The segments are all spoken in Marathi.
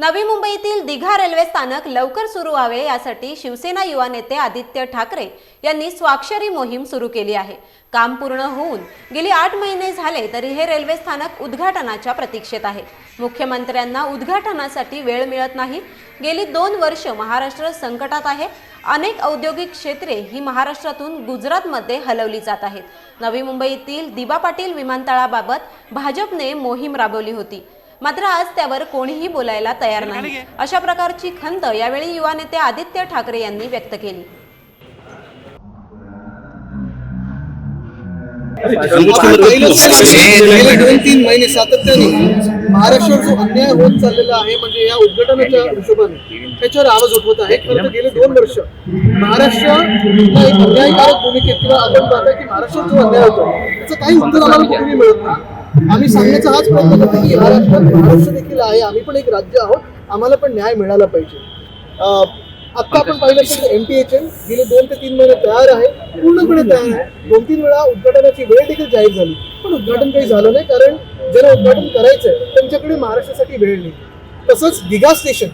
नवी मुंबईतील दिघा रेल्वे स्थानक लवकर सुरू व्हावे यासाठी शिवसेना युवा नेते आदित्य ठाकरे यांनी स्वाक्षरी मोहीम सुरू केली आहे. काम पूर्ण होऊन गेली आठ महिने झाले तरी हे रेल्वे स्थानक उद्घाटनाच्या प्रतीक्षेत आहे. मुख्यमंत्र्यांना उद्घाटनासाठी वेळ मिळत नाही. गेली दोन वर्ष महाराष्ट्र संकटात आहे. अनेक औद्योगिक क्षेत्रे ही महाराष्ट्रातून गुजरातमध्ये हलवली जात आहेत. नवी मुंबईतील दिबा पाटील विमानतळाबाबत भाजपने मोहीम राबवली होती. मात्र आज त्यावर कोणीही बोलायला तयार नाही. अशा प्रकारची खंत यावेळी युवा नेते आदित्य ठाकरे यांनी व्यक्त केली. गेले दोन तीन महिने सातत्याने महाराष्ट्रावर जो अन्याय होत चाललेला आहे म्हणजे या उद्घाटनाच्या हिशोबाने त्याच्यावर आवाज उठवत आहे. खरं तर गेले दोन वर्ष महाराष्ट्र एक अन्यायकारक भूमिकेत किंवा आपण पाहता की महाराष्ट्रात जो अन्याय होतो त्याचं काही उत्तर आम्हाला कुठेही मिळत नाही. आम्ही सांगण्याचा हाच प्रयत्न करतो की महाराष्ट्रात महाराष्ट्र देखील आहे. आम्ही पण एक राज्य आहोत. आम्हाला पण न्याय मिळाला पाहिजे. अं, आता आपण पाहिलं तर एम टी एच एम गेले दोन ते तीन महिने तयार आहे. पूर्णपणे तयार आहे. दोन तीन वेळा उद्घाटनाची वेळ देखील जाहीर झाली. पण उद्घाटन काही झालं नाही कारण ज्यांना उद्घाटन करायचंय त्यांच्याकडे महाराष्ट्रासाठी वेळ नाही. तसंच दिघा स्टेशन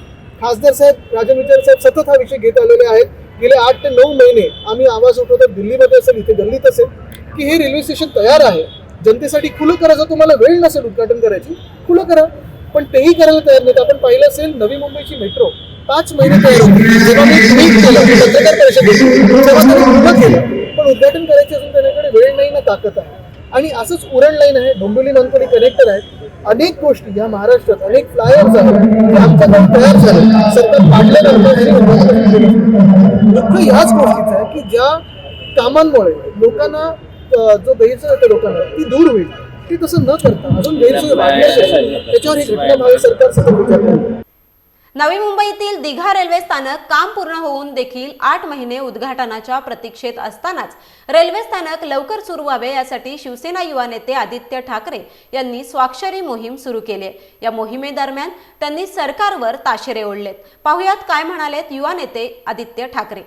खासदार साहेब राजन विचार साहेब सतत हा विषय घेत आलेले आहेत. गेले आठ ते नऊ महिने आम्ही आवाज उठवतो. दिल्लीमध्ये असेल इथे दिल्लीत असेल की हे रेल्वे स्टेशन तयार आहे. जनतेसाठी खुलं करायचं तुम्हाला वेळ नसेल उद्घाटन करायची खुलं करा. पण तेही करायला तयार नाहीत. आपण पाहिलं असेल नवी मुंबईची मेट्रो पाच महिने तयार होती. जेव्हा मी ट्विट केलं पत्रकार केलं. पण उद्घाटन करायचे असून त्यांच्याकडे वेळ नाही ना ताकद आहे. आणि असंच उरण लाईन आहे डोंबिवली नंतर कनेक्टर आहेत. अनेक गोष्टी या महाराष्ट्रात अनेक फ्लायर्स आहेत. आमचं आमच्याकडे तयार झालं. सरकार पाडल्यानंतर दुःख याच गोष्टीचं आहे की ज्या कामांमुळे लोकांना जो गैरसोय होते लोकांना ती दूर होईल. ती तसं न करता अजून गैरसोय त्याच्यावर ही घटना भावी सरकार सतत विचार करते नवी मुंबईतील दिघा रेल्वे स्थानक काम पूर्ण होऊन देखील आठ महिने उद्घाटनाच्या प्रतीक्षेत असतानाच रेल्वे स्थानक लवकर सुरू व्हावे यासाठी शिवसेना युवा नेते आदित्य ठाकरे यांनी स्वाक्षरी मोहीम सुरू केली. आहे. या मोहिमेदरम्यान त्यांनी सरकारवर ताशेरे ओढलेत. पाहुयात काय म्हणालेत युवा नेते आदित्य ठाकरे.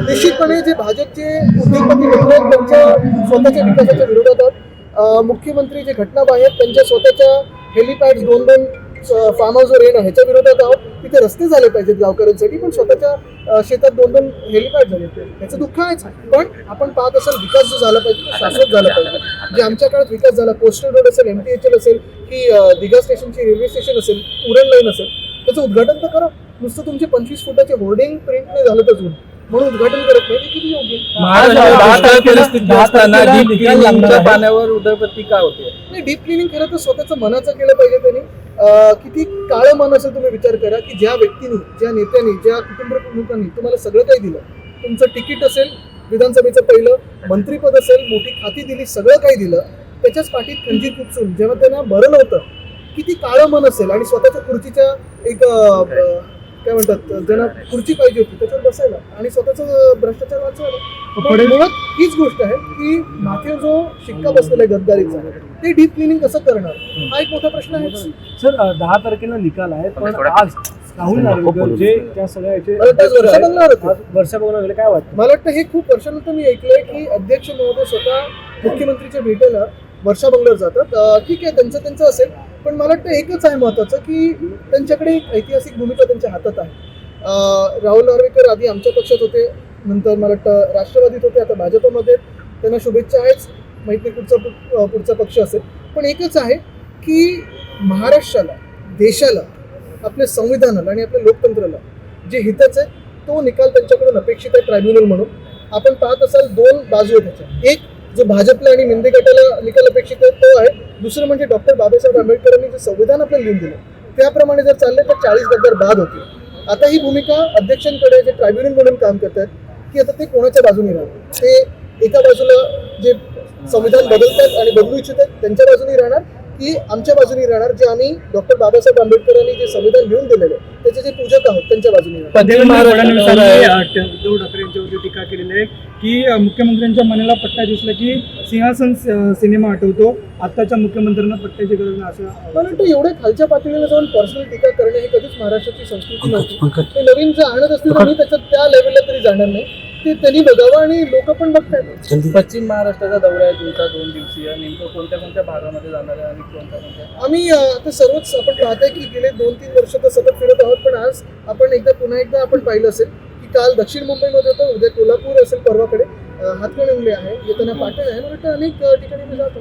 निश्चितपणे जे भाजपचे उद्योगपती मित्र आहेत त्यांच्या स्वतःच्या विकासाच्या विरोधात मुख्यमंत्री जे घटना आहेत त्यांच्या स्वतःच्या हेलिपॅड दोन दोन फार्म हाऊसवर येणं ह्याच्या विरोधात आहोत. तिथे रस्ते झाले पाहिजेत गावकऱ्यांसाठी पण स्वतःच्या शेतात दोन दोन हेलिपॅड झाले याचं दुःख आहेच. पण आपण पाहत असाल विकास जो झाला पाहिजे तो शाश्वत झाला पाहिजे. जे आमच्या काळात विकास झाला कोस्टल रोड असेल एम टी एच एल असेल की दिघा स्टेशनची रेल्वे स्टेशन असेल उरण लाईन असेल त्याचं उद्घाटन तर करा. नुसतं तुमचे पंचवीस फुटाचे होर्डिंग प्रिंट नाही झालं तर अजून. म्हणून उद्घाटन करत नाही ते किती योग्य? पाण्यावर उदरपत्ती का होते नाही डीप क्लिनिंग खरं तर स्वतःचं मनाचं केलं पाहिजे त्यांनी. किती काळं मन असेल तुम्ही विचार करा की ज्या व्यक्तीने ज्या नेत्यांनी ज्या कुटुंब प्रमुखांनी तुम्हाला सगळं काही दिलं तुमचं तिकीट असेल विधानसभेचं पहिलं मंत्रीपद असेल मोठी खाती दिली सगळं काही दिलं त्याच्याच पाठीत खंजीर खुपसून जेव्हा त्यांना बरं नव्हतं किती काळं मन असेल आणि स्वतःच्या खुर्चीच्या एक काय म्हणतात ज्यांना खुर्ची पाहिजे होती त्याच्यावर बसायला आणि स्वतःचं भ्रष्टाचार वाचवायला. मुळात हीच गोष्ट आहे की माथेवर जो शिक्का बसलेला आहे गद्दारीचा ते डीप क्लिनिंग कसं करणार? हा एक मोठा प्रश्न आहे. सर दहा तारखेला निकाल आहे पण आज राहुल नार्वेकर जे त्या सगळ्या याचे वर्षा बघून गेले काय वाटतं? मला वाटतं हे खूप वर्षानंतर मी ऐकलंय की अध्यक्ष महोदय स्वतः मुख्यमंत्रीच्या भेटेला वर्षा बंगल्यावर जातात. ठीक आहे त्यांचं त्यांचं असेल. पण मला वाटतं एकच आहे महत्वाचं की त्यांच्याकडे एक ऐतिहासिक भूमिका त्यांच्या हातात आहे. राहुल नार्वेकर आधी आमच्या पक्षात होते नंतर मला वाटतं राष्ट्रवादीत होते आता भाजपमध्ये. त्यांना शुभेच्छा आहेच माहीत नाही पुढचा पुढचा पक्ष असेल. पण एकच आहे की महाराष्ट्राला देशाला आपल्या संविधानाला आणि आपल्या लोकतंत्राला जे हिताचं आहे तो निकाल त्यांच्याकडून अपेक्षित आहे ट्रायब्युनल म्हणून. आपण पाहत असाल दोन बाजू आहेत त्याच्या. एक जो भाजपला आणि मिंदे गटाला निकाल अपेक्षित आहे तो आहे. दुसरं म्हणजे डॉक्टर बाबासाहेब आंबेडकरांनी जे संविधान आपल्याला लिहून दिलं त्याप्रमाणे जर चालले तर चाळीस गद्दार बाद होते आता ही भूमिका अध्यक्षांकडे जे ट्रायब्युनल म्हणून काम करतात की आता ते कोणाच्या बाजूने राहणार? ते एका बाजूला जे संविधान बदलतात आणि बदलू इच्छितात त्यांच्या बाजूने राहणार? ती आमच्या बाजूने राहणार जे आम्ही डॉक्टर बाबासाहेब आंबेडकरांनी जे संविधान लिहून दिलेलं आहे त्याचे जे पूजक आहोत त्यांच्या बाजूने उद्धव ठाकरे यांच्यावरती टीका केलेली आहे की मुख्यमंत्र्यांच्या मनाला पट्टा दिसला की सिंहासन सिनेमा आठवतो आताच्या मुख्यमंत्र्यांना पट्ट्याची गरज नाही असं मला वाटतं एवढ्या खालच्या पातळीला जाऊन पर्सनल टीका करणे ही कधीच महाराष्ट्राची संस्कृती नव्हती. ते नवीन जर आणत असतील तर मी त्याच्यात त्या लेवलला तरी जाणार नाही. ते त्यांनी बघावं आणि लोक पण बघतायत. पश्चिम महाराष्ट्राचा दौरा आहे तुमचा दोन दिवसीय. नेमकं कोणत्या कोणत्या भागामध्ये जाणार आहे आणि कोणत्या कोणत्या? आम्ही आता सर्वच आपण पाहतोय की गेले दोन तीन वर्ष तर सतत फिरत आहोत पण आज आपण एकदा पुन्हा एकदा आपण पाहिलं असेल की काल दक्षिण मुंबईमध्ये होतं उद्या कोल्हापूर असेल परवाकडे. हातकणंगले आहे येताना पाटण आहे मला वाटतं अनेक ठिकाणी मी जातो.